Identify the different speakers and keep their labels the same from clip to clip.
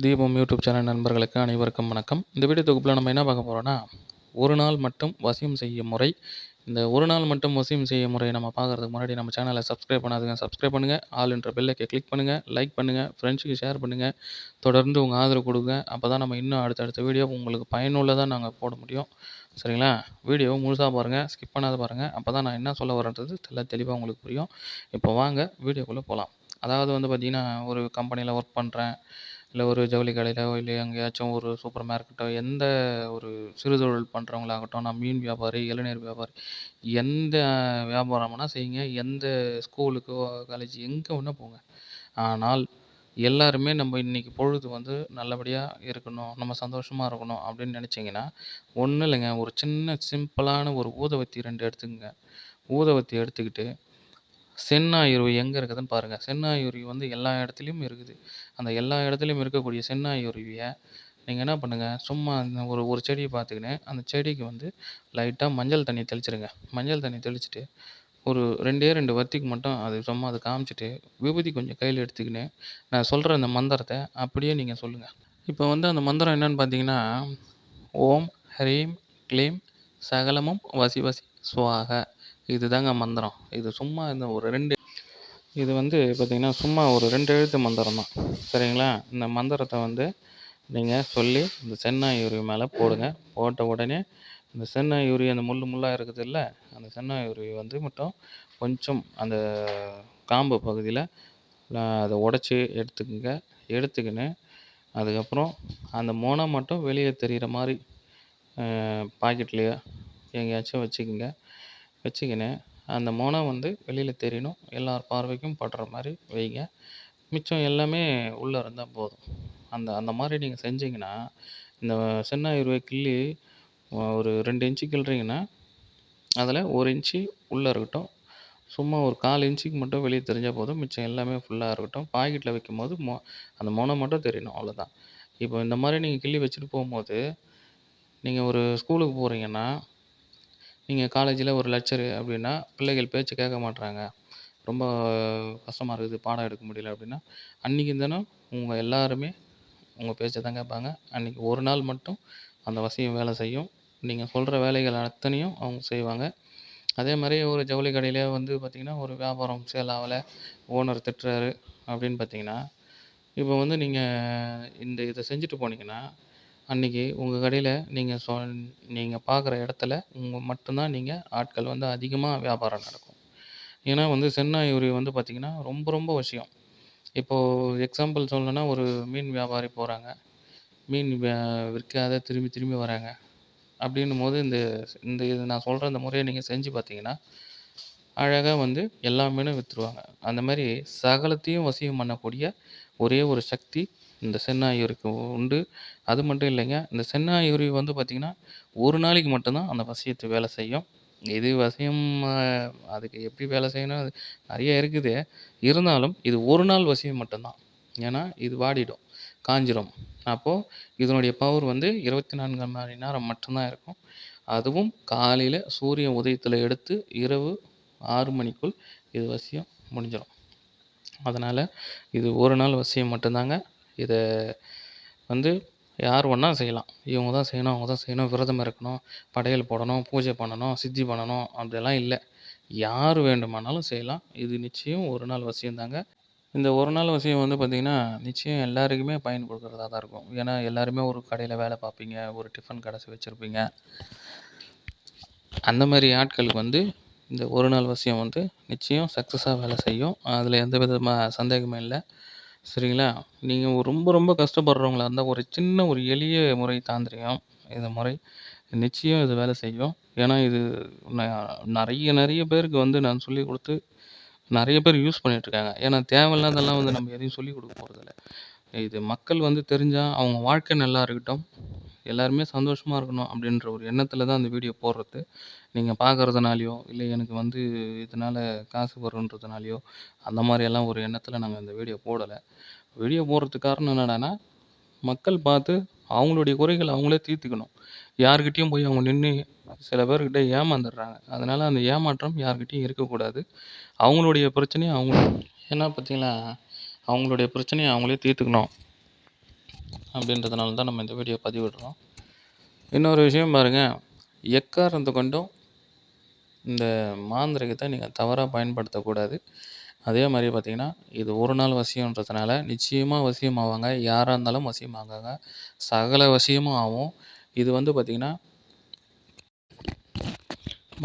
Speaker 1: தீபம் YouTube channel நண்பர்களுக்கு அனைவருக்கும் வணக்கம். இந்த வீடியோ தொகுப்பில் நம்ம என்ன பார்க்க போகிறோன்னா ஒரு நாள் மட்டும் வசியம் செய்யும் முறை. இந்த ஒரு நாள் மட்டும் வசியம் செய்யும் முறையை நம்ம பார்க்குறதுக்கு முன்னாடி நம்ம சேனலை சப்ஸ்கிரைப் பண்ணாதுங்க. சப்ஸ்கிரைப் பண்ணுங்கள் ஆல் என்ற பெல்லைக்கை கிளிக் பண்ணுங்கள் லைக் பண்ணுங்கள் ஃப்ரெண்ட்ஸுக்கு ஷேர் பண்ணுங்கள் தொடர்ந்து உங்கள் ஆதரவு கொடுங்க. அப்போ தான் நம்ம இன்னும் அடுத்தடுத்த வீடியோ உங்களுக்கு பயனுள்ளதாக நாங்கள் போட முடியும். சரிங்களா? வீடியோ முழுசாக பாருங்கள் ஸ்கிப் பண்ணாத பாருங்கள் அப்போ தான் நான் என்ன சொல்ல வரன்றது தெல்ல தெளிவாக உங்களுக்கு புரியும். இப்போ வாங்க வீடியோக்குள்ளே போகலாம் அதாவது வந்து பார்த்திங்கன்னா ஒரு கம்பெனியில் ஒர்க் பண்ணுறேன் இல்லை ஒரு ஜவுளி கடையிலோ இல்லை எங்கேயாச்சும் ஒரு சூப்பர் மார்க்கெட்டோ எந்த ஒரு சிறு தொழில் பண்ணுறவங்களாகட்டும் நான் மீன் வியாபாரி இளநீர் வியாபாரி எந்த வியாபாரம்னா செய்யுங்க எந்த ஸ்கூலுக்கோ காலேஜ் எங்கே வேணால் போங்க. ஆனால் எல்லாருமே நம்ம இன்றைக்கி பொழுது வந்து நல்லபடியாக இருக்கணும் நம்ம சந்தோஷமாக இருக்கணும் அப்படின்னு நினச்சிங்கன்னா ஒன்றும் இல்லைங்க. ஒரு சின்ன சிம்பிளான ஒரு ஊதுபத்தி ரெண்டு எடுத்துக்கங்க. ஊதுபத்தி எடுத்துக்கிட்டு செந்நாயுருவி எங்கே இருக்குதுன்னு பாருங்கள் செந்நாயுருவி வந்து எல்லா இடத்துலையும் இருக்குது. அந்த எல்லா இடத்துலையும் இருக்கக்கூடிய செந்நாயுருவியை நீங்கள் என்ன பண்ணுங்கள் சும்மா ஒரு ஒரு செடியை பார்த்துக்கின்னு அந்த செடிக்கு வந்து லைட்டாக மஞ்சள் தண்ணி தெளிச்சிடுங்க மஞ்சள் தண்ணி தெளிச்சிட்டு ஒரு ரெண்டே ரெண்டு வத்திக்கு மட்டும் அது சும்மா அதை காமிச்சிட்டு விபூதி கொஞ்சம் கையில் எடுத்துக்கின்னு நான் சொல்கிற அந்த மந்திரத்தை அப்படியே நீங்கள் சொல்லுங்கள் இப்போ வந்து அந்த மந்திரம் என்னன்னு பார்த்தீங்கன்னா ஓம் ஹரீம் க்ளீம் சகலமும் வசி வசி சுவாக. இதுதாங்க மந்திரம். இது சும்மா இந்த ஒரு ரெண்டு இது வந்து பார்த்திங்கன்னா சும்மா ஒரு ரெண்டு எழுத்து மந்திரம் தான். சரிங்களா? இந்த மந்திரத்தை வந்து நீங்கள் சொல்லி இந்த செந்நாயுருவி மேலே போடுங்க. போட்ட உடனே இந்த செந்நாயுருவி அந்த முள் முள்ளாக இருக்குதுல்ல அந்த செந்நாயுருவி வந்து மட்டும் கொஞ்சம் அந்த காம்பு பகுதியில் அதை உடச்சி எடுத்துக்கங்க. எடுத்துக்கின்னு அதுக்கப்புறம் அந்த மோனை மட்டும் வெளியே தெரிகிற மாதிரி பாக்கெட்லேயோ எங்கேயாச்சும் வச்சுக்கோங்க. வச்சுக்கின்னு அந்த மொனை வந்து வெளியில் தெரியணும். எல்லார் பார்வைக்கும் படுற மாதிரி வைங்க. மிச்சம் எல்லாமே உள்ளே இருந்தால் போதும். அந்த அந்த மாதிரி நீங்கள் செஞ்சீங்கன்னா இந்த செந்நாயுருவை கிள்ளி ஒரு ரெண்டு இன்ச்சு கிள்றீங்கன்னா அதில் ஒரு இன்ச்சு உள்ளே இருக்கட்டும். சும்மா ஒரு கால் இன்ச்சுக்கு மட்டும் வெளியே தெரிஞ்சால் போதும். மிச்சம் எல்லாமே ஃபுல்லாக இருக்கட்டும். பாக்கெட்டில் வைக்கும்போது மொ அந்த மொனை மட்டும் தெரியணும். அவ்வளோதான் இப்போ இந்த மாதிரி நீங்கள் கிள்ளி வச்சுட்டு போகும்போது நீங்கள் ஒரு ஸ்கூலுக்கு போகிறீங்கன்னா நீங்கள் காலேஜில் ஒரு லெக்சரு அப்படின்னா பிள்ளைகள் பேச்சு கேட்க மாட்றாங்க. ரொம்ப கஷ்டமாக இருக்குது பாடம் எடுக்க முடியல அப்படின்னா அன்றைக்கி தினம் உங்கள் எல்லாருமே உங்கள் பேச்சை தான் கேட்பாங்க. அன்றைக்கி ஒரு நாள் மட்டும் அந்த வசியம் வேலை செய்யும். நீங்கள் சொல்கிற வேலைகள் அத்தனையும் அவங்க செய்வாங்க. அதே மாதிரி ஒரு ஜவுளி கடையிலே வந்து பார்த்திங்கன்னா ஒரு வியாபாரம் சேல் ஆகலை ஓனர் திட்டுறாரு அப்படின்னு பார்த்தீங்கன்னா இப்போ வந்து நீங்கள் இந்த இதை செஞ்சுட்டு போனீங்கன்னா அன்றைக்கி உங்கள் கடையில் நீங்கள் சொ நீங்கள் பார்க்குற இடத்துல உங்கள் மட்டும்தான் நீங்கள் ஆட்கள் வந்து அதிகமாக வியாபாரம் நடக்கும். ஏன்னா வந்து சென்னாயூரி வந்து பார்த்திங்கன்னா ரொம்ப ரொம்ப விஷயம். இப்போது எக்ஸாம்பிள் சொல்லணுன்னா ஒரு மீன் வியாபாரி போகிறாங்க மீன் விற்காத திரும்பி திரும்பி வராங்க. அப்படின்னும் போது இந்த இந்த இது நான் சொல்கிற இந்த முறையை நீங்கள் செஞ்சு பார்த்தீங்கன்னா அழகாக வந்து எல்லா மீனும் விற்றுருவாங்க அந்த மாதிரி சகலத்தையும் வசியம் பண்ணக்கூடிய ஒரே ஒரு சக்தி இந்த செந்நாயுருக்கு உண்டு. அது மட்டும் இல்லைங்க இந்த செந்நாயுருவி வந்து பார்த்திங்கன்னா ஒரு நாளைக்கு மட்டும்தான் அந்த வசியத்தை வேலை செய்யும். இது வசியம் அதுக்கு எப்படி வேலை செய்யணும்? அது நிறைய இருக்குது. இருந்தாலும் இது ஒரு நாள் வசியம் மட்டும்தான். ஏன்னா இது வாடிடும் காஞ்சிரும். அப்போது இதனுடைய பவர் வந்து இருபத்தி நான்கு மணி நேரம் மட்டும்தான் இருக்கும். அதுவும் காலையில் சூரிய உதயத்தில் எடுத்து இரவு ஆறு மணிக்குள் இது வசியம் முடிஞ்சிடும் அதனால் இது ஒரு நாள் வசியம் மட்டும்தாங்க. இதை வந்து யார் வேணா செய்யலாம். இவங்க தான் செய்யணும் அவங்க தான் செய்யணும் விரதம் இருக்கணும் படையல் போடணும் பூஜை பண்ணணும் சித்தி பண்ணணும் அப்படிலாம் இல்லை. யார் வேண்டுமானாலும் செய்யலாம். இது நிச்சயம் ஒரு நாள் வசியம் தாங்க. இந்த ஒரு நாள் வசியம் வந்து பார்த்திங்கன்னா நிச்சயம் எல்லாருக்குமே பயன் கொடுக்குறதா தான் இருக்கும். ஏன்னா எல்லாருமே ஒரு கடையில் வேலை பார்ப்பீங்க ஒரு டிஃபன் கடை வச்சுருப்பீங்க. அந்த மாதிரி ஆட்களுக்கு வந்து இந்த ஒரு நாள் வசியம் வந்து நிச்சயம் சக்ஸஸாக வேலை செய்யும். அதில் எந்த விதமாக சந்தேகமும் இல்லை. சரிங்களா? நீங்கள் ரொம்ப ரொம்ப கஷ்டப்படுறவங்களா இருந்தால் ஒரு சின்ன ஒரு எளிய முறை தாந்திரிகம் இந்த முறை நிச்சயம் இது வேலை செய்யும். ஏன்னா இது நிறைய நிறைய பேருக்கு வந்து நான் சொல்லிக் கொடுத்து நிறைய பேர் யூஸ் பண்ணிகிட்ருக்காங்க ஏன்னா தேவையில்லாதெல்லாம் வந்து நம்ம எதையும் சொல்லிக் கொடுக்க போகிறதில்ல இது மக்கள் வந்து தெரிஞ்சால் அவங்க வாழ்க்கை நல்லா இருக்கட்டும். எல்லாருமே சந்தோஷமாக இருக்கணும் அப்படின்ற ஒரு எண்ணத்தில் தான் அந்த வீடியோ போடுறது. நீங்கள் பார்க்குறதுனாலையோ இல்லை எனக்கு வந்து இதனால் காசு வருன்றதுனாலையோ அந்த மாதிரியெல்லாம் ஒரு எண்ணத்தில் நாங்கள் இந்த வீடியோ போடலை. வீடியோ போடுறதுக்கு காரணம் என்னடான்னா மக்கள் பார்த்து அவங்களுடைய குறைகளை அவங்களே தீர்த்துக்கணும். யார்கிட்டயும் போய் அவங்க நின்று சில பேர்கிட்ட ஏமாந்துடுறாங்க. அதனால் அந்த ஏமாற்றம் யார்கிட்டயும் இருக்கக்கூடாது. அவங்களுடைய பிரச்சனையை அவங்க ஏன்னா பார்த்தீங்களா அவங்களுடைய பிரச்சனையை அவங்களே தீர்த்துக்கணும். அப்படின்றதுனால தான் நம்ம இந்த வீடியோ பதிவிடுறோம். இன்னொரு விஷயம் பாருங்கள் எக்காரணத்தை கொண்டும் இந்த மாந்திரிகத்தை நீங்கள் தவறாக பயன்படுத்தக்கூடாது. அதே மாதிரி பார்த்தீங்கன்னா இது ஒரு நாள் வசியம்ன்றதுனால நிச்சயமாக வசியம் ஆவாங்க யாராக இருந்தாலும் வசியம் ஆகாங்க சகல வசியமும் ஆகும். இது வந்து பார்த்திங்கன்னா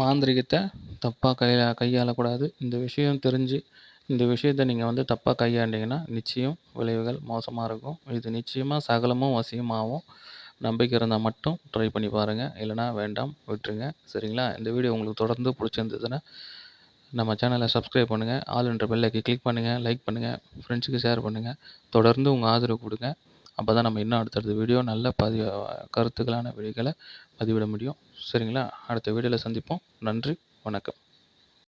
Speaker 1: மாந்திரிகத்தை தப்பாக கையா கையாளக்கூடாது. இந்த விஷயம் தெரிஞ்சு இந்த விஷயத்த நீங்கள் வந்து தப்பாக கையாண்டிங்கன்னா நிச்சயம் விளைவுகள் மோசமாக இருக்கும். இது நிச்சயமாக சகலமும் வசியம் நம்பிக்கை இருந்தால் மட்டும் ட்ரை பண்ணி பாருங்கள் இல்லைனா வேண்டாம் விட்டுருங்க. சரிங்களா? இந்த வீடியோ உங்களுக்கு தொடர்ந்து பிடிச்சிருந்ததுன்னா நம்ம சேனலை சப்ஸ்கிரைப் பண்ணுங்கள் ஆல் என்ற பெல்லைக்கு கிளிக் பண்ணுங்கள் லைக் பண்ணுங்கள் ஃப்ரெண்ட்ஸுக்கு ஷேர் பண்ணுங்கள் தொடர்ந்து உங்கள் ஆதரவு கொடுங்க. அப்போ தான் நம்ம இன்னும் அடுத்தடுத்த வீடியோ நல்ல பதிவு கருத்துக்களான வீடியோக்களை பதிவிட முடியும். சரிங்களா? அடுத்த வீடியோவில் சந்திப்போம். நன்றி வணக்கம்.